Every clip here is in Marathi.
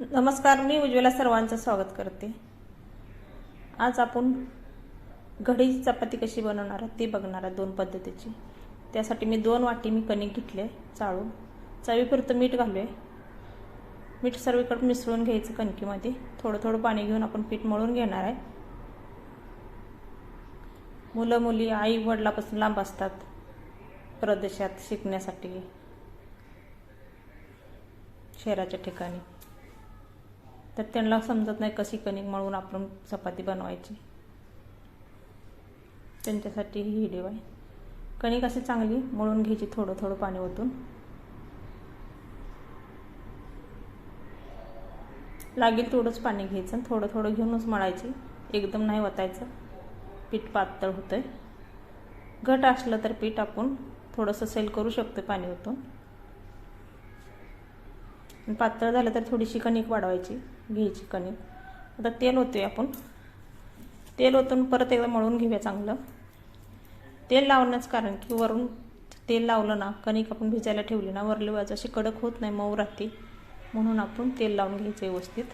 नमस्कार मी उज्ज्वला सर्वांचं स्वागत करते. आज आपण घडीची चपाती कशी बनवणार आहे ती बघणार आहे दोन पद्धतीची. त्यासाठी मी दोन वाटी मी कणिक घेतले चाळून. चवीपुरतं मीठ घालू आहे मीठ सर्वीकडे मिसळून घ्यायचं कणकीमध्ये. थोडं थोडं पाणी घेऊन आपण पीठ मळून घेणार आहे. मुलं मुली आई वडिलापासून लांब असतात प्रदेशात शिकण्यासाठी. शहराच्या ठिकाणी. तर त्यांना समजत नाही कशी कणिक मळून आपण चपाती बनवायची. त्यांच्यासाठी ही व्हिडिओ आहे. कणिक अशी चांगली मळून घ्यायची थोडं थोडं पाणी ओतून. लागेल तेवढंच पाणी घ्यायचं आणि थोडं थोडं घेऊनच मळायची. एकदम नाही वतायचं पीठ पातळ होतं आहे घट असलं तर पीठ आपण थोडंसं सेल करू शकतो पाणी ओतून. पातळ झालं तर थोडीशी कणिक वाढवायची. घ्यायची कणिक. आता तेल होते आपण. तेल ओतून परत एकदा मळून घेऊया चांगलं. तेल लावण्याचं कारण की वरून तेल लावलं ना कणिक आपण भिजायला ठेवली ना वरली बाजू अशी कडक होत नाही मऊ राहते. म्हणून आपण तेल लावून घ्यायचं व्यवस्थित.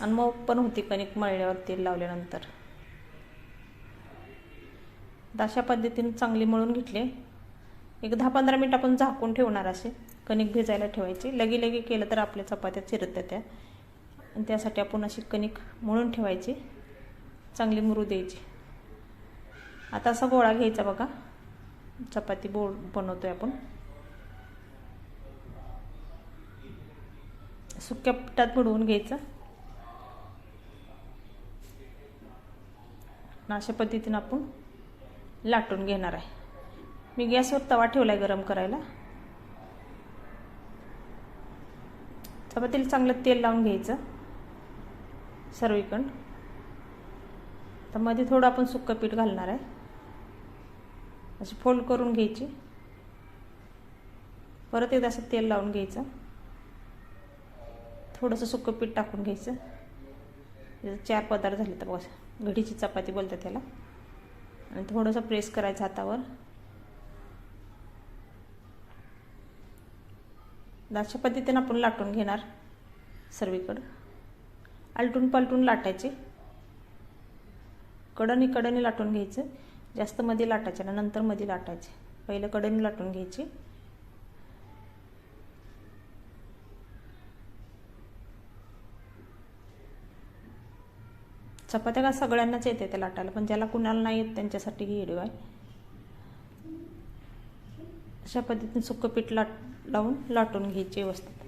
आणि मऊ पण होती कणिक मळल्यावर तेल लावल्यानंतर. अशा पद्धतीने चांगली मळून घेतले. एक दहा पंधरा मिनिट आपण झाकून ठेवणार असे. कणिक भिजायला ठेवायची. लगी लगी केलं तर आपल्या चपात्या चिरत त्या. आणि त्यासाठी आपण अशी कणिक मळून ठेवायची. चांगली मुरू द्यायची. आता असा गोळा घ्यायचा बघा. चपाती बोळ बनवतोय आपण. सुक्या पिठात बुडवून घ्यायचं. अशा पद्धतीनं आपण लाटून घेणार आहे. मी गॅसवर तवा ठेवला आहे गरम करायला. चपातीला चांगलं तेल लावून घ्यायचं. सर्वीकण तर मध्ये थोडं आपण सुक्कं पीठ घालणार आहे. अशी फोल्ड करून घ्यायची. परत एकदा असं तेल लावून घ्यायचं. थोडंसं सुक्कं पीठ टाकून घ्यायचं. चार पदार्थ झाले तर बघा घडीची चपाती बोलतात त्याला. आणि थोडंसं प्रेस करायचं हातावर. अशा पद्धतीने आपण लाटून घेणार सर्वीकडं. आलटून पलटून लाटायचे. कडणी कडणी लाटून घ्यायचं. जास्त मध्ये लाटायचे ना नंतर मध्ये लाटायचे. पहिलं कडणी लाटून घ्यायची. चपात्या का सगळ्यांनाच येते त्या लाटायला पण ज्याला कुणाला नाही येत त्यांच्यासाठी ही व्हिडिओ आहे. अशा पद्धतीने सुक्कं पीठ लाट लावून लाटून घ्यायची व्यवस्थित.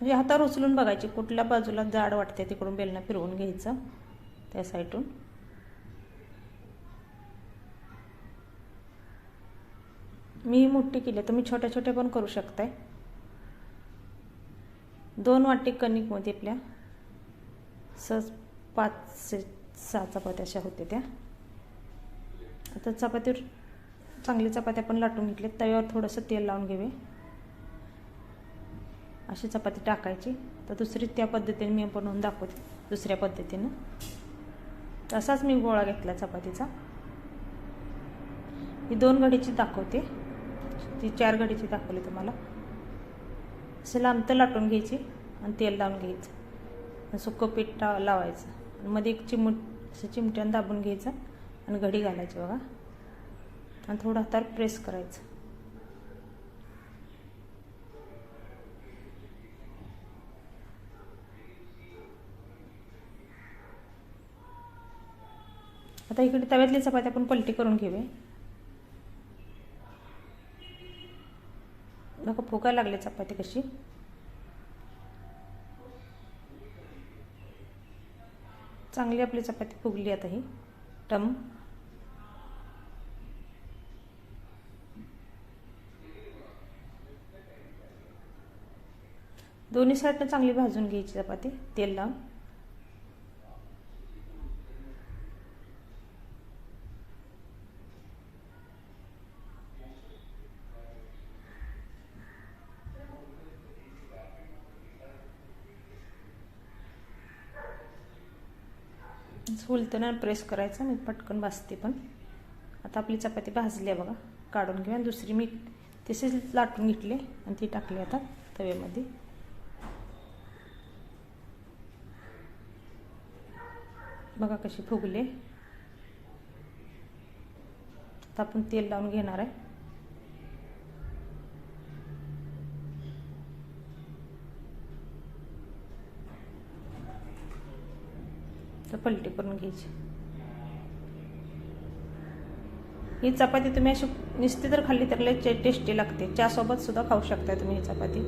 म्हणजे हातावर उचलून बघायची कुठल्या बाजूला जाड वाटते तिकडून बेलनं फिरवून घ्यायचं त्या साईडून. मी मोठी केली तुम्ही छोट्या छोट्या पण करू शकताय दोन वाटी कणिकमध्ये आपल्या सहज पाच सहा चपात्या अशा होत्या त्या. आता चपातीवर चांगली चपात्या पण लाटून घेतले तव्यावर थोडंसं तेल लावून घेऊया. अशी चपाती टाकायची. तर दुसरी त्या पद्धतीने मी बनवून दाखवते दुसऱ्या पद्धतीनं. तसाच मी गोळा घेतला चपातीचा. ही दोन घडीची दाखवते. ती चार घडीची दाखवली तुम्हाला. असं लांबतं लाटून घ्यायची आणि तेल लावून घ्यायचं. सुकं पीठ लावायचं. मध्ये एक चिमूट असं चिमट्यानं दाबून घ्यायचं आणि घडी घालायची बघा. आणि थोडं हातावर प्रेस करायचं. आता इकडे तव्यातली चपाती आपण पलटी करून घेऊया. बघा फुगा लागले चपाती कशी. चांगली आपली चपाती फुगली आता ही. टम. दोन्ही साईडनं चांगली भाजून घ्यायची चपाती तेल लावून. फुलतं ना प्रेस करायचं मी पटकन भाजते पण. आता आपली चपाती भाजली आहे बघा काढून घेऊ आणि दुसरी मी तसेच लाटून घेतले आणि ती टाकली आता तव्यामध्ये. बघा कशी फुगले. आता आपण तेल लावून घेणार आहे. तर पलटी करून घ्यायची. ही चपाती तुम्ही अशी नुसती तर खाल्ली तर लय टेस्टी लागते. चहासोबत सुद्धा खाऊ शकता तुम्ही ही चपाती.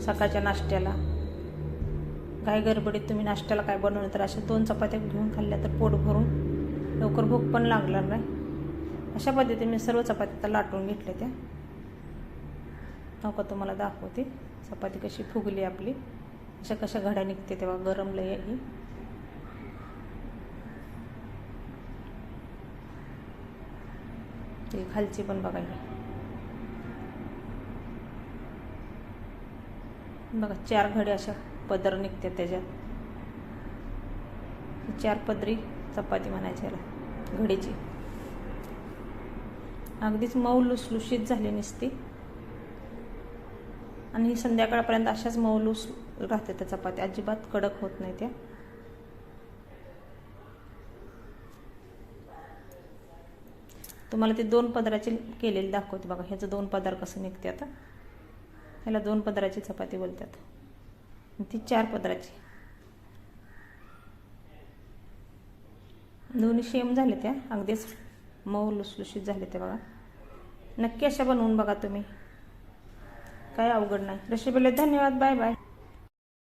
सकाळच्या नाश्त्याला. काय गडबडीत तुम्ही नाश्त्याला काय बनवलं तर अशा दोन चपात्या घेऊन खाल्ल्या तर पोट भरून लवकर भूक पण लागणार नाही. अशा पद्धतीने मी सर्व चपात्या तर लाटून घेतल्या त्या. नका तुम्हाला दाखवते. चपाती कशी फुगली आपली. अशा कशा घड्या निघते तेव्हा गरम लय ही ती खालची पण बघा ही. बघा चार घडे अशा पदर निघतात त्याच्यात. चार पदरी चपाती म्हणायची याला घडीची. अगदीच मऊ लुसलुशीत झाली नसती. आणि संध्याकाळपर्यंत अशाच मऊ लुस राहते त्या चपात्या. अजिबात कडक होत नाही त्या. तुम्हाला ते दोन पदराचे केलेले दाखवते बघा. ह्याचं दोन पदार कसं निघते आता. ह्याला दोन पदराची चपाती बोलतात. ती चार पदराची. दोन्ही शेम झाले त्या. अगदीच मऊ लुसलुशीत झाले ते बघा. नक्की अशा बनवून बघा तुम्ही. काय अवघड नाही. रेसिपीला धन्यवाद. Bye bye